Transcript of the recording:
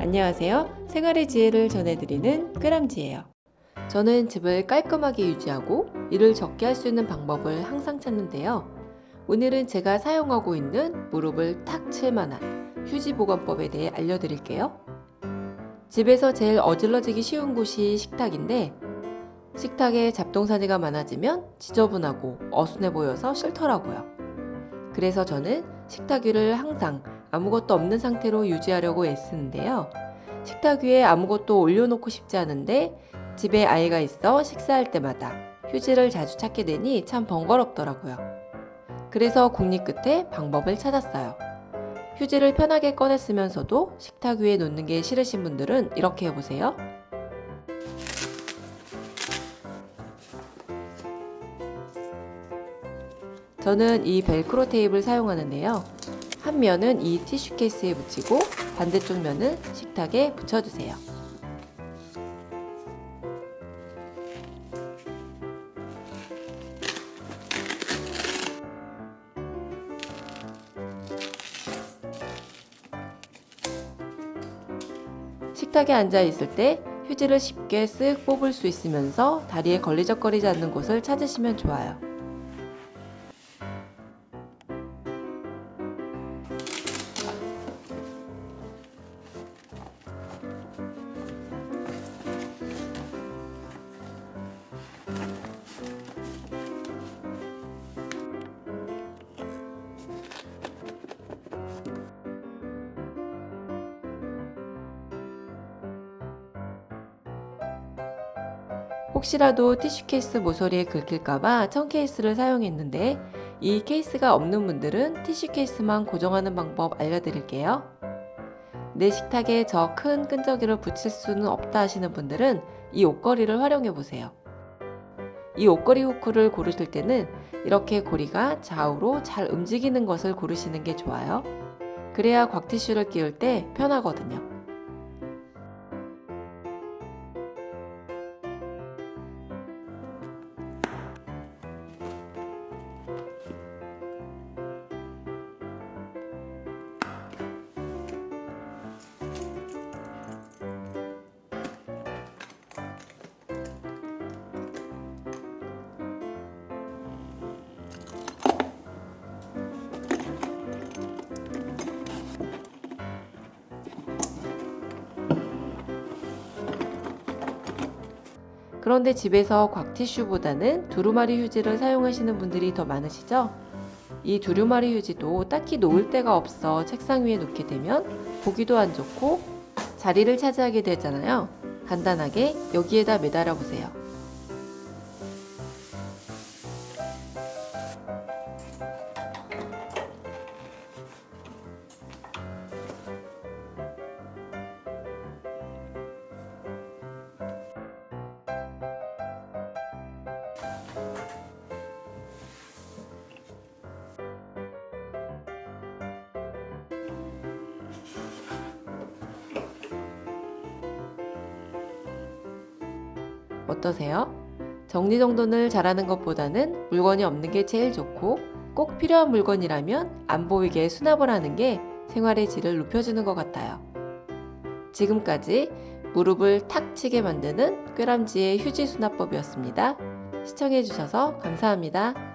안녕하세요. 생활의 지혜를 전해드리는 끄람지예요. 저는 집을 깔끔하게 유지하고 일을 적게 할 수 있는 방법을 항상 찾는데요. 오늘은 제가 사용하고 있는 무릎을 탁 칠 만한 휴지 보관법에 대해 알려드릴게요. 집에서 제일 어질러지기 쉬운 곳이 식탁인데 식탁에 잡동사니가 많아지면 지저분하고 어순해 보여서 싫더라고요. 그래서 저는 식탁 위를 항상 아무것도 없는 상태로 유지하려고 애쓰는데요. 식탁 위에 아무것도 올려놓고 싶지 않은데 집에 아이가 있어 식사할 때마다 휴지를 자주 찾게 되니 참 번거롭더라고요. 그래서 궁리 끝에 방법을 찾았어요. 휴지를 편하게 꺼내 쓰면서도 식탁 위에 놓는 게 싫으신 분들은 이렇게 해보세요. 저는 이 벨크로 테이프를 사용하는데요. 한 면은 이 티슈 케이스에 붙이고 반대쪽 면은 식탁에 붙여주세요. 식탁에 앉아 있을 때 휴지를 쉽게 쓱 뽑을 수 있으면서 다리에 걸리적거리지 않는 곳을 찾으시면 좋아요. 혹시라도 티슈 케이스 모서리에 긁힐까봐 청 케이스를 사용했는데 이 케이스가 없는 분들은 티슈 케이스만 고정하는 방법 알려드릴게요. 내 식탁에 저 큰 끈적이를 붙일 수는 없다 하시는 분들은 이 옷걸이를 활용해 보세요. 이 옷걸이 후크를 고르실 때는 이렇게 고리가 좌우로 잘 움직이는 것을 고르시는 게 좋아요. 그래야 곽티슈를 끼울 때 편하거든요. 그런데 집에서 곽티슈보다는 두루마리 휴지를 사용하시는 분들이 더 많으시죠? 이 두루마리 휴지도 딱히 놓을 데가 없어 책상 위에 놓게 되면 보기도 안 좋고 자리를 차지하게 되잖아요. 간단하게 여기에다 매달아 보세요. 어떠세요? 정리정돈을 잘하는 것보다는 물건이 없는 게 제일 좋고 꼭 필요한 물건이라면 안 보이게 수납을 하는 게 생활의 질을 높여주는 것 같아요. 지금까지 무릎을 탁 치게 만드는 꾀람지의 휴지 수납법이었습니다. 시청해주셔서 감사합니다.